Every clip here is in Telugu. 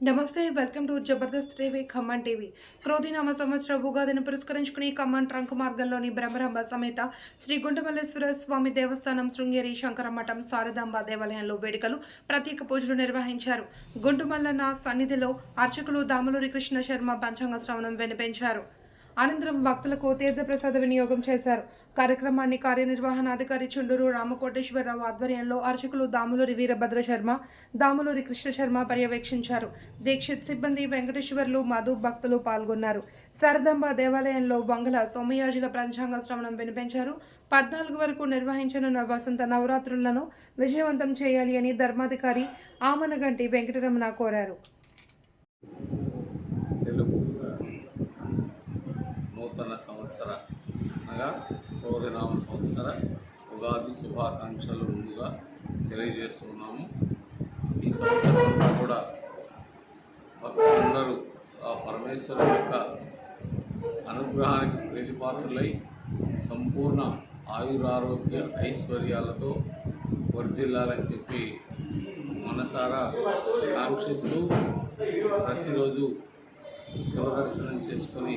నమస్తే welcome to Jabardasth TV Khammam TV. క్రోధినామ సంవత్సర ఉగాదిని పురస్కరించుకుని ఖమ్మం ట్రంక్ మార్గంలోని బ్రహ్మరంభ సమేత శ్రీ గుంటమల్లేశ్వర స్వామి దేవస్థానం శృంగేరి శంకరమఠం శారదాంబ దేవాలయంలో వేడుకలు ప్రత్యేక పూజలు నిర్వహించారు. గుంటుమల్లన్న సన్నిధిలో అర్చకులు దాములూరి కృష్ణ శర్మ పంచాంగ శ్రవణం వినిపించారు. అనంతరం భక్తులకు తీర్థప్రసాద వినియోగం చేశారు. కార్యక్రమాన్ని కార్యనిర్వహణాధికారి చుండూరు రామకోటేశ్వరరావు ఆధ్వర్యంలో అర్చకులు దాములూరి వీరభద్ర శర్మ దాములూరి కృష్ణ శర్మ పర్యవేక్షించారు. దీక్షిత్ సిబ్బంది వెంకటేశ్వర్లు మధు భక్తులు పాల్గొన్నారు. శారదాంబ దేవాలయంలో వంగల సోమయాజుల పంచాంగ శ్రవణం వినిపించారు. పద్నాలుగు వరకు నిర్వహించనున్న వసంత నవరాత్రులను విజయవంతం చేయాలి అని ధర్మాధికారి ఆమనగంటి వెంకటరమణ కోరారు తెలుగు నూతన సంవత్సర అనగా క్రోధనామ సంవత్సర ఉగాది శుభాకాంక్షలు ముందుగా తెలియజేస్తున్నాము. ఈ సంవత్సరంలో కూడా భక్తులందరూ ఆ పరమేశ్వరుని యొక్క అనుగ్రహానికి ప్రీతిపాత్రులై సంపూర్ణ ఆయురారోగ్య ఐశ్వర్యాలతో వర్ధిల్లాలని చెప్పి మనసారా కాంక్షిస్తూ ప్రతిరోజు శివ దర్శనం చేసుకొని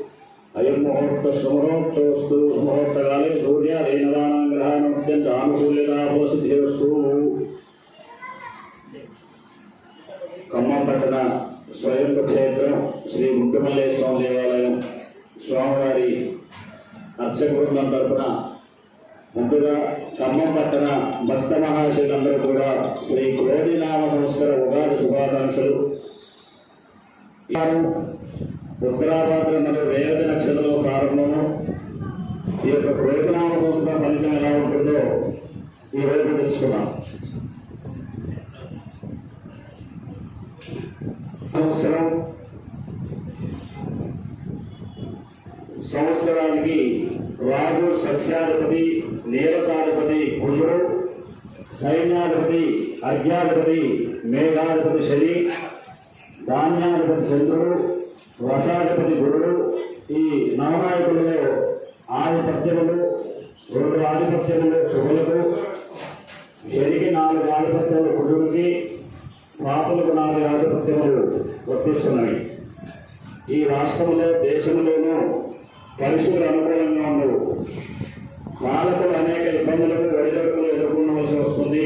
సుముహూర్తోస్తు ముహూర్తకాలే సూర్యాదీనవానాం గ్రహాణం అత్యంత ఆనుకూల్యతాభవసిద్ధిరస్తు ఖమ్మం పట్టణ స్వయం క్షేత్రం శ్రీ ముఖ్యమల్లేశ్వర స్వామి దేవాలయం. స్వామివారి అర్చక బృందం తరపున ముందుగా ఖమ్మం పట్టణ భక్త మహాశయులందరూ కూడా శ్రీ క్రోధినామ సంవత్సర ఉగాది శుభాకాంక్షలు. ఉత్తరాభారత మరియు రేవతి నక్షత్రంలో ప్రారంభము. ఈ యొక్క క్రోధినామ సంవత్సర ఫలితం ఎలా ఉంటుందో ఈ రోజు తెలుసుకున్నాం సంవత్సరం. సంవత్సరానికి రాజు సస్యాధిపతి నీరసాధిపతి కుజుడు సైన్యాధిపతి అజ్ఞాధిపతి మేఘాధిపతి శని ధాన్యాధిపతి చంద్రుడు వసాధిపతి గురుడు ఈ నవనాయకులలో ఆధిపత్యములు రెండు ఆధిపత్యములు శుభులకు శనికి నాలుగు ఆధిపత్యములు కుజుడికి పాపలకు నాలుగు ఆధిపత్యములు వర్తిస్తున్నవి. ఈ రాష్ట్రంలో దేశంలోనూ పరిస్థితులు అనుకూలంగా ఉండవు. పాలకులు అనేక ఇబ్బందులకు ఒడిదొడుకులు ఎదుర్కొనవలసి వస్తుంది.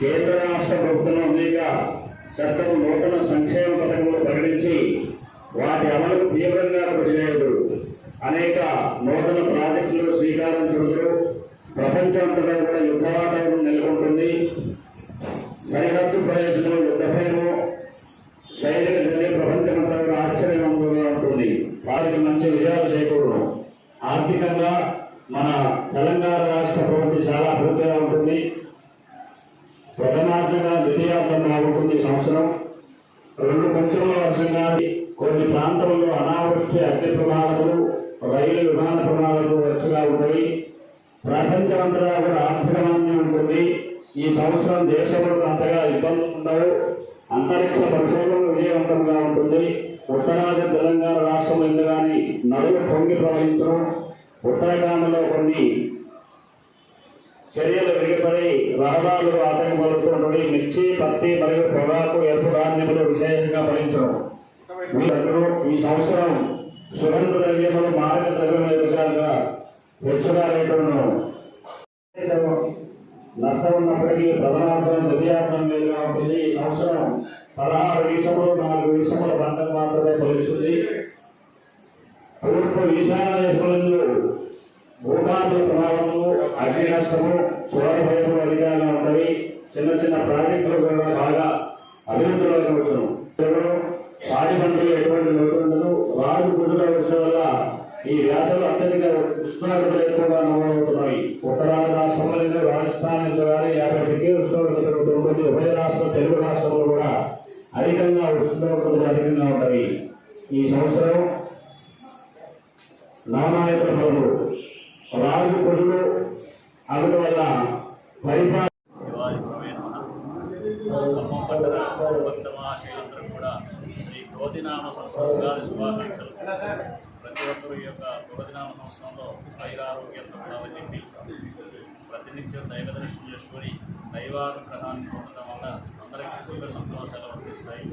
కేంద్ర రాష్ట్ర ప్రభుత్వం అనేక చట్టం నూతన సంక్షేమ పథకంలో ప్రకటించి వాటి అమలుకు తీవ్రంగా కృషి అనేక నూతన ప్రాజెక్టులు శ్రీకారం చుడుదురు ప్రపంచమంతటా కూడా యుద్ధ వాతావరణం నెలకొంటుంది. సరిహద్దు ప్రదేశంలో యుద్ధ సైనిక జల్లి ప్రపంచమంతా కూడా ఉంటుంది. వారికి మంచి విజయాలు చేకూరు ఆర్థికంగా మన తెలంగాణ రాష్ట్ర ప్రభుత్వం చాలా అభివృద్ధిగా ఉంటుంది. ప్రథమార్థంగా ద్వితీయార్థం బాగుంటుంది సంవత్సరం. రెండు పంచముల వర్షంగా కొన్ని ప్రాంతాల్లో అనావృష్టి అగ్ని ప్రమాదాలు రైలు విమాన ప్రమాదాలు వరుసగా ఉంటాయి. ప్రపంచమంతటా కూడా ఆర్థిక మాంద్యం ఉంటుంది. ఈ సంవత్సరం దేశంలో అంతగా ఇబ్బందులు ఉండవు. అంతరిక్ష పరిశోధనలు విజయవంతంగా ఉంటుంది. ఉత్తరాది తెలంగాణ రాష్ట్రం ఎందుగాని నదులు పొంగి ప్రవహించడం. ఉత్తరాఖండ్లో కొన్ని చర్యలు విడిపడి రహదారులు ఆటంకపడుతుండీ మిర్చి పత్తి మరియు పొగాకు ఎరుపు ధాన్యములు విశేషంగా ఫలించడం మీరందరూ ఈ సంవత్సరం సుగంధ ద్రవ్యములు మారక ద్రవ్యములుగా హెచ్చుగా రేటును నష్టం ఉన్నప్పటికీ ప్రధానార్థం ద్వితీయార్థం లేదు ఉంటుంది. ఈ సంవత్సరం పదహారు వీసములు నాలుగు వీసముల పంటకు మాత్రమే తొలగిస్తుంది. తూర్పు ఈశాన్య దేశంలో భూకాంతుల ప్రమాదము అగ్ని నష్టము చూడభయము అధికారంగా ఉన్నవి. చిన్న చిన్న ప్రాజెక్టులు కూడా బాగా పెరుగుతుంటుంది ఉభయ రాష్ట్ర తెలుగు రాష్ట్రంలో కూడా అధికంగా ఉష్ణోగ్రతలు అధికంగా ఉంటాయి ఈ సంవత్సరం నవనాయకుల పనులు. రాజు కొడులు అవిటి వల్ల పరిపాలన కూడా శ్రీ క్రోధినామ సంవత్సరం శుభాకాంక్షలు ప్రతి ఒక్కరు ఈ యొక్క క్రోధినామ సంవత్సరంలో వైరారోగ్యంతో కూడా చెప్పి ప్రతినిత్యం దైవ దర్శనం చేసుకొని దైవానుగ్రహాన్ని పొందడం వల్ల అందరికీ సుఖ సంతోషాలు వర్తిస్తాయి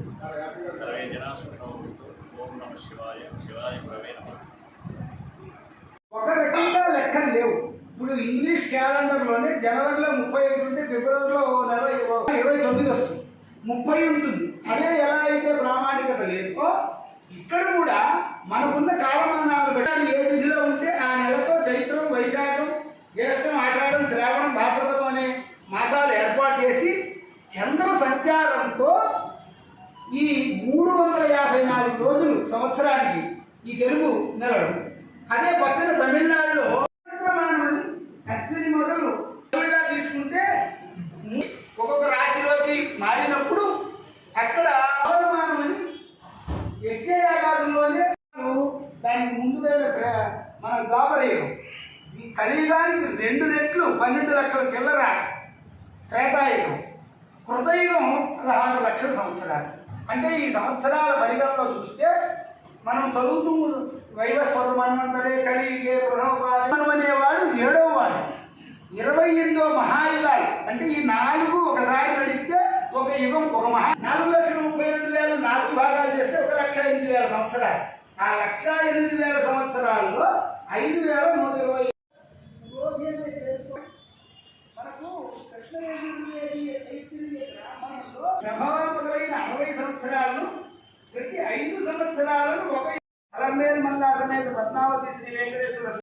సర్వే జనా ఓం నమ శివాయ. శివాయ ప్రవే నమః. ఒక రకంగా లెక్కలు లేవు. ఇప్పుడు ఇంగ్లీష్ క్యాలెండర్లోనే జనవరిలో ముప్పై ఒకటి ఉంటే ఫిబ్రవరిలో నెల ఇరవై తొమ్మిది వస్తుంది. ముప్పై ఉంటుంది. అదే ఎలా అయితే ప్రామాణికత లేదో ఇక్కడ కూడా మనకున్న కాలమానాలు పెట్టాలి. ఏ తిథిలో ఉంటే ఆ నెలతో చైత్రం వైశాఖం జ్యేష్టం ఆచారం మాసాలు ఏర్పాటు చేసి చంద్ర సంచారంతో ఈ మూడు వందల యాభై నాలుగు రోజులు సంవత్సరానికి ఈ తెలుగు నెలలు. అదే పక్కన తమిళనాడులో ప్రమాణం అశ్విని మొదలు తీసుకుంటే ఒక్కొక్క రాశిలోకి మారినప్పుడు అక్కడ పౌర్ణమానం అని యజ్ఞయాగాదుల్లోనే దానికి ముందు మనం మన ఈ కలియుగానికి రెండు రెట్లు పన్నెండు లక్షల చిల్లర త్రేతాయుగం. కృతయుగం పదహారు లక్షల సంవత్సరాలు. అంటే ఈ సంవత్సరాల ఫలితంలో చూస్తే మనం చదువుతూ వైవస్వత మన్వంతరే కలిగే ప్రథమపాదం అనేవాడు ఏడవ వాడు ఇరవై ఎనిమిదో మహాయుగాలు. అంటే ఈ నాలుగు ఒకసారి నడిస్తే ఒక యుగం ఒక మహా నాలుగు లక్షల ముప్పై రెండు వేల నాలుగు భాగాలు చేస్తే ఒక లక్ష ఎనిమిది వేల సంవత్సరాలు. ఆ లక్ష ఎనిమిది వేల సంవత్సరాల్లో ఐదు వేల నూట ఇరవై